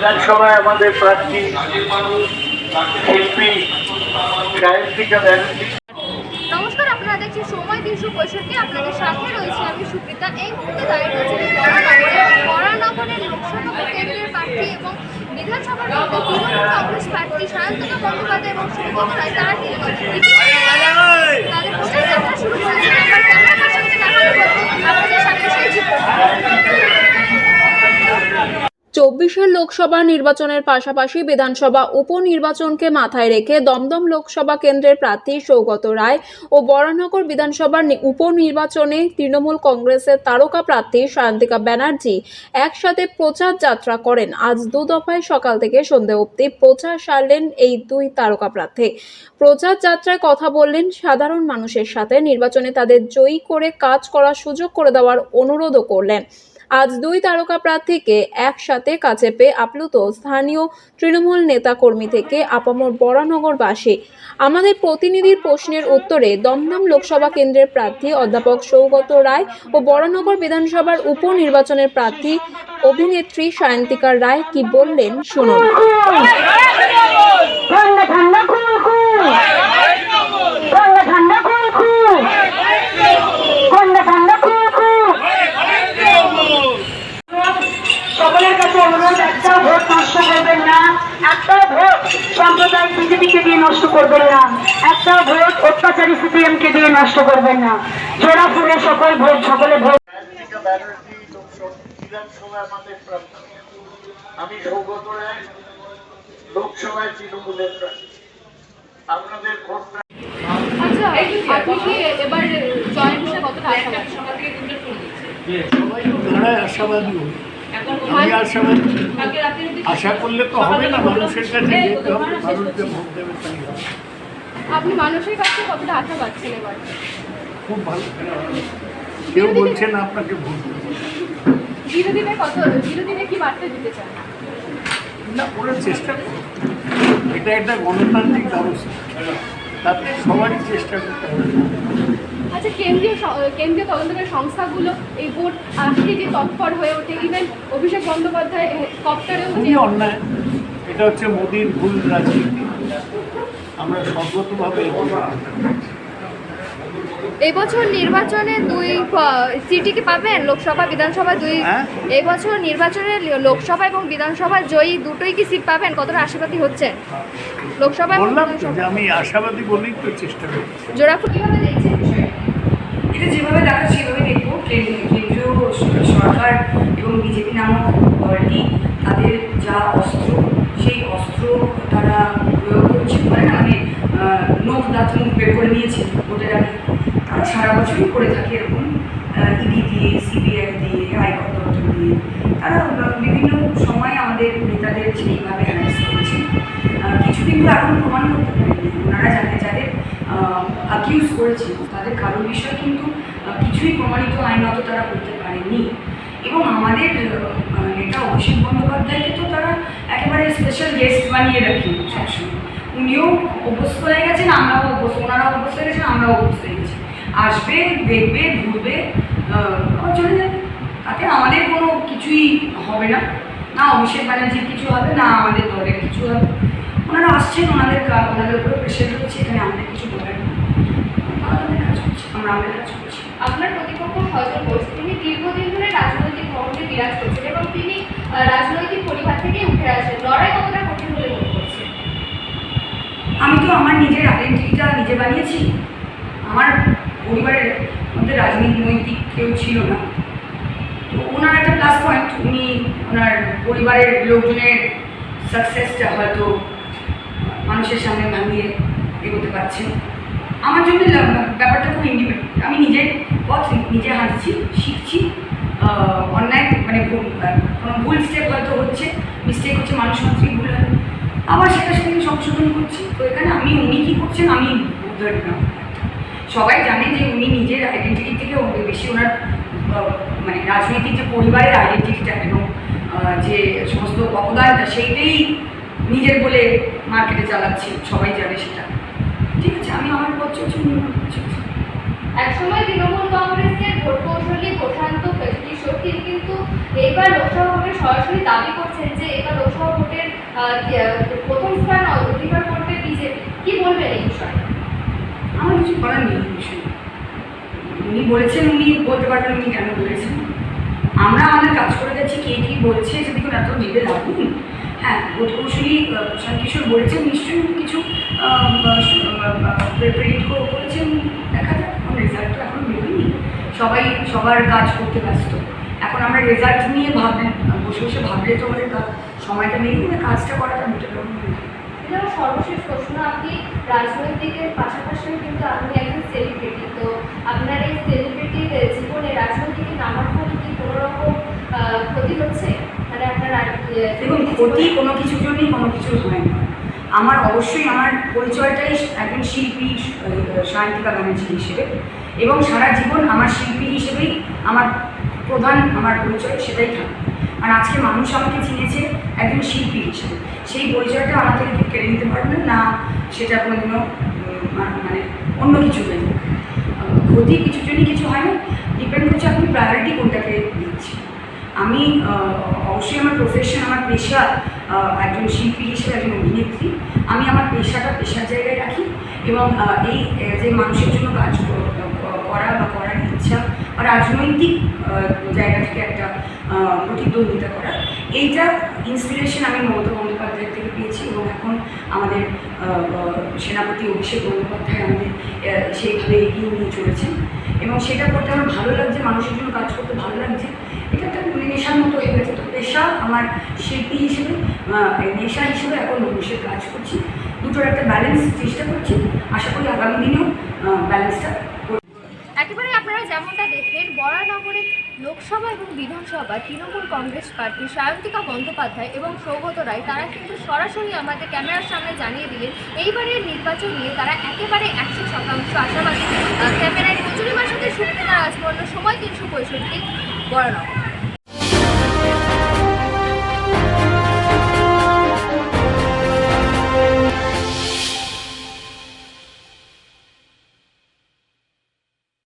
বিধানসভায় আমাদের প্রার্থী শিল্পী সাহিত্যিকা ব্যানার্জি নমস্কার সময় আপনাদের সাথে রয়েছে আমি সুপ্রিতা। এই মুহূর্তে দাঁড়িয়ে রয়েছে প্রার্থী এবং বিধানসভার কংগ্রেস এবং সুব্রত আপনাদের সাথে চব্বিশের লোকসভা নির্বাচনের পাশাপাশি বিধানসভা উপনির্বাচনকে মাথায় রেখে দমদম লোকসভা কেন্দ্রের প্রার্থী সৌগত রায় ও বরানগর বিধানসভার উপনির্বাচনে তৃণমূল কংগ্রেসের তারকা প্রার্থী সায়ন্তিকা ব্যানার্জি একসাথে প্রচার যাত্রা করেন। আজ দু দফায় সকাল থেকে সন্ধে অবধি প্রচার সারলেন এই দুই তারকা প্রার্থী। প্রচার যাত্রায় কথা বললেন সাধারণ মানুষের সাথে। নির্বাচনে তাদের জয়ী করে কাজ করার সুযোগ করে দেওয়ার অনুরোধও করলেন। আজ দুই তারকা প্রার্থীকে একসাথে কাছে পেয়ে আপ্লুত স্থানীয় তৃণমূল নেতাকর্মী থেকে আপামর বরানগরবাসী। আমাদের প্রতিনিধির প্রশ্নের উত্তরে দমদম লোকসভা কেন্দ্রের প্রার্থী অধ্যাপক সৌগত রায় ও বরানগর বিধানসভার উপনির্বাচনের প্রার্থী অভিনেত্রী সায়ন্তিকা রায় কি বললেন? শুনুন। ঠান্ডা ঠান্ডা ঠান্ডা কুল কুল ঠান্ডা ঠান্ডা কুল কুল সকলের কাছে অনুরোধ একটা ভোট নষ্ট করবেন না একটা ভোট সাম্প্রদায়িক বিজেপিকে দিয়ে নষ্ট করবেন না একটা ভোট অত্যাচারী সিপিএম কে দিয়ে নষ্ট করবেন না। জোড়া ফুলে সকল ভোট সকলে ভোট। আমি সৌগত রায় লোকসভায় তৃণমূলের প্রার্থী। আপনাদের ভোটটা আচ্ছা আপনি কি এবার জয়েন হিসেবে কতটা আশা সবাই তো দাঁড়ায় আশাবাদী আমি আশাবাদী আশা করলে তো হবে না মানুষের কাছে যেতে হবে মানুষকে ভোট দেবে তাই হবে। আপনি মানুষের কাছে কতটা আশা পাচ্ছেন এবার? খুব ভালো। কেউ বলছে না আপনাকে ভোট দেবে। বিরোধীদের কত বিরোধীদের কি বার্তা দিতে চান? না করার চেষ্টা করো এটা একটা গণতান্ত্রিক ব্যবস্থা। তাতে সবারই চেষ্টা করতে হবে। আচ্ছা কেন্দ্রীয় কেন্দ্রীয় তদন্তকারী সংস্থাগুলো এই ভোট আসলে যে তৎপর হয়ে ওঠে? ইভেন অভিষেক বন্দ্যোপাধ্যায় কপ্টারেও অন্যায়। এটা হচ্ছে মোদির ভুল রাজনীতি। আমরা সর্বতভাবে এর এই বছর নির্বাচনে দুই সিটি কি পাবেন? লোকসভা বিধানসভা দুই? হ্যাঁ? এই বছর নির্বাচনে লোকসভা এবং বিধানসভা জয়ী দুটোই কি সিট পাবেন? কতটা আশাবাদী হচ্ছে? লোকসভা আমি আশাবাদী বলেই তো চেষ্টা করি। জোড়াফুল কীভাবে দেখছেন? এটা যেভাবে দেখা সেভাবে দেখব। কেন্দ্রীয় সরকার এবং বিজেপি নামক দলটি তাদের যা অস্ত্র নখ দাঁত বের করে নিয়েছে। আগে তারা সারা বছরই করে থাকে এরকম ইডি দিয়ে সিবিআই দিয়ে আয়কর দপ্তর দিয়ে। তারা বিভিন্ন সময় আমাদের নেতাদের সেইভাবে হ্যারাস করেছে। কিছু কিন্তু এখন প্রমাণ করতে পারেনি। ওনারা জানে যাদের অ্যাকিউজ করেছে, তাদের কারোর বিষয় কিন্তু কিছুই প্রমাণিত আইনত তারা করতে পারেনি। এবং আমাদের নেতা অভিষেক বন্দ্যোপাধ্যায়কে তো তারা একেবারে স্পেশাল গেস্ট বানিয়ে রাখি সবসময়। উনিও অভ্যস্ত হয়ে গেছেন, আমরাও অভ্যস্ত, ওনারাও অভ্যস্ত হয়ে গেছেন, আমরাও অভ্যস্ত হয়ে গেছি। আসবে, দেখবে, ঘুরবে চলে যাবে। তাতে আমাদের কোনো কিছুই হবে না। না অভিষেক ব্যানার্জির কিছু হবে, না আমাদের দলের কিছু হবে। ওনারা আসছেন, ওনাদের ওনাদের উপরে প্রেশার রয়েছে, এখানে আমাদের কিছু বলার না আমরা আমাদের কাজ করছি আপনার প্রতিপক্ষ ঘোষ তিনি দীর্ঘদিন ধরে রাজনৈতিক ভবনে বিরাজ করছেন এবং তিনি আহ, রাজনৈতিক পরিবার থেকেই উঠে আসেন লড়াই কতটা কঠিন বলে মনে করছেন আমি তো আমার নিজের আইডেন্টিটিটা নিজে বানিয়েছি। আমার পরিবারের মধ্যে রাজনৈতিক কেউ ছিল না। তো ওনার একটা প্লাস পয়েন্ট উনি ওনার পরিবারের লোকজনের সাকসেসটা হয়তো মানুষের সামনে ভাঙিয়ে এগোতে পারছেন আমার জন্য ব্যাপারটা খুব ইন্ডিপেন্ডেন্ট আমি নিজের পথ নিজে হাঁটছি, শিখছি অন্যায় মানে কোনো ভুল স্টেপ হয়তো হচ্ছে মিস্টেক হচ্ছে মানুষ মাত্রই ভুল হয়। আবার সেটা সেখানে সংশোধন করছি। তো এখানে আমি, উনি কী করছেন, আমি উদ্ধার না। সবাই জানে যে উনি নিজের আইডেন্টিটি থেকে বেশি ওনার মানে রাজনৈতিক যে পরিবারের আইডেন্টিটিটা এবং যে সমস্ত অবদানটা সেইটাই নিজের বলে মার্কেটে চালাচ্ছি। সবাই জানে সেটা। ঠিক আছে, আমি আমার পথ চলছি একসময় তৃণমূল কংগ্রেসের ভোট কৌশলী প্রশান্ত কিন্তু এইবার লোকসভা সরাসরি দাবি করছেন যে এবার লোকসভা প্রথম স্থান অধিকার করবে বিজেপি। কি বলবেন এই বিষয়ে? আমার কিছু করার নেই বিষয়ে। উনি বলেছেন, উনি বলতে পারবেন উনি কেন বলেছেন। আমরা আমাদের কাজ করে যাচ্ছি, কে কী বলছে, যদি কোনো এত ভেবে লাভ হ্যাঁ ভোট কৌশলী প্রশান্ত কিশোর বলেছেন, নিশ্চয়ই কিছু প্রেডিক্ট করেছেন। দেখা যাক, এখন রেজাল্ট তো এখন বেরোয়নি। সবাই, সবার কাজ করতে ব্যস্ত। এখন আমরা রেজাল্ট নিয়ে ভাবলে বসে বসে ভাবলে তো আমাদের সময়টা নেই না কাজটা করাটা হবে। এছাড়া সর্বশেষ প্রশ্ন আপনি রাজনৈতিকের পাশাপাশি কিন্তু আপনি একজন সেলিব্রিটি তো আপনার এই সেলিব্রিটির জীবনে রাজনৈতিকে নামার ফলে কি কোনো রকম ক্ষতি হচ্ছে? মানে আপনার দেখুন ক্ষতি কোনো কিছুর জন্যই কোনো কিছু হয় না। আমার অবশ্যই আমার পরিচয়টাই একজন শিল্পী সায়ন্তিকা ব্যানার্জি হিসেবে। এবং সারা জীবন আমার শিল্পী হিসেবেই আমার প্রধান আমার পরিচয় সেটাই থাকবে। আর আজকে মানুষ আমাকে চিনেছে একজন শিল্পী হিসেবে। সেই পরিচয়টা আমার থেকে কেড়ে নিতে পারবে না, সেটা কোনোদিনও মানে অন্য কিছু হয়ে ক্ষতি কিছুর জন্যই কিছু হয় না ডিপেন্ড করছে আপনি প্রায়োরিটি কোনটাকে দিচ্ছি আমি অবশ্যই আমার প্রফেশন আমার পেশা একজন শিল্পী হিসেবে একজন অভিনেত্রী আমি আমার পেশাটা পেশার জায়গায় রাখি এবং এই যে মানুষের জন্য কাজ করা বা করার ইচ্ছা বা রাজনৈতিক জায়গা থেকে একটা প্রতিদ্বন্দ্বিতা করা। এইটা ইন্সপিরেশন আমি মমতা বন্দ্যোপাধ্যায়ের থেকে পেয়েছি এবং এখন আমাদের সেনাপতি অভিষেক বন্দ্যোপাধ্যায় আমাদের সেইভাবে এগিয়ে নিয়ে চলেছেন। এবং সেটা করতে আমার ভালো লাগছে, মানুষের জন্য কাজ করতে ভালো লাগছে। এটা একটা নেশার মতো হয়ে গেছে। তো পেশা আমার শিল্পী হিসেবে নেশা হিসেবে এখন মানুষের কাজ করছি। দুটোর একটা ব্যালেন্স চেষ্টা করছি। আশা করি আগামী দিনেও ব্যালেন্সটা আপনারা যেমনটা দেখলেন, বরানগরের লোকসভা এবং বিধানসভা, তৃণমূল কংগ্রেস পার্টি, সায়ন্তিকা বন্দ্যোপাধ্যায় এবং সৌগত রায়, তারা কিন্তু সরাসরি আমাদের ক্যামেরার সামনে জানিয়ে দিলেন, এইবারের নির্বাচন নিয়ে তারা একেবারে একশো শতাংশ আশাবাদী। ক্যামেরায় শুনতে সাথে আজ রাজবর্ণ সময় তিনশো পঁয়ষট্টি, বরানগর।